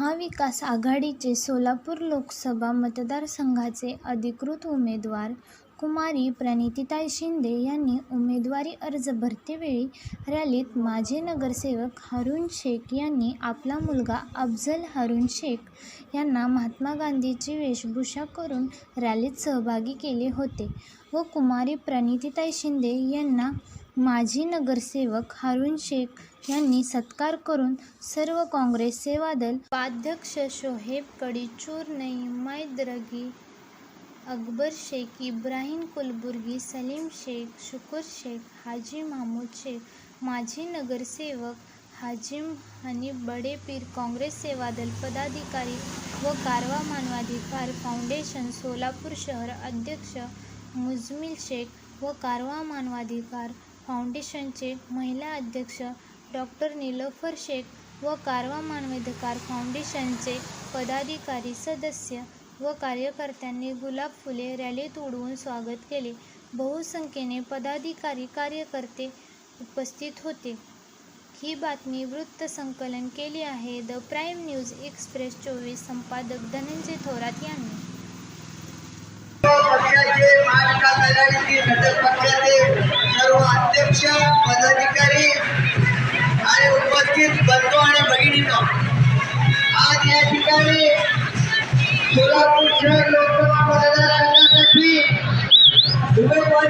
महाविकास आघाडीचे सोलापूर लोकसभा मतदारसंघाचे अधिकृत उमेदवार कुमारी प्रणितीताई शिंदे यांनी उमेदवारी अर्ज भरतेवेळी रॅलीत माजी नगरसेवक हरुण शेख यांनी आपला मुलगा अफजल हरुण शेख यांना महात्मा गांधीची वेशभूषा करून रॅलीत सहभागी केले होते व कुमारी प्रणितीताई शिंदे यांना माजी नगरसेवक हारून शेख यांनी सत्कार करून सर्व काँग्रेस सेवादल उपाध्यक्ष शोहेब कडिचूर नईम मैद्रगी अकबर शेख इब्राहिम कुलबुर्गी सलीम शेख शुकुर शेख हाजी महमूद शेख माजी नगरसेवक हाजिम हनीफ बडेपीर काँग्रेस सेवादल पदाधिकारी व कारवा मानवाधिकार फाउंडेशन सोलापूर शहर अध्यक्ष मुजमिल शेख व कारवा मानवाधिकार फाउंडेशनचे महिला अध्यक्ष डॉक्टर निलोफर शेख व कारवा मानवाधिकार फाउंडेशनचे पदाधिकारी सदस्य व कार्यकर्त्यांनी गुलाब फुले रॅलीत उडवून स्वागत केले. बहुसंख्येने पदाधिकारी कार्यकर्ते उपस्थित होते. ही बातमी वृत्तसंकलन केली आहे द प्राईम न्यूज एक्सप्रेस चोवीस संपादक धनंजय थोरात यांनी. अखेर बंधू आणि भगिनींना आज या ठिकाणी सोलापूर शहर लोकसभा मतदार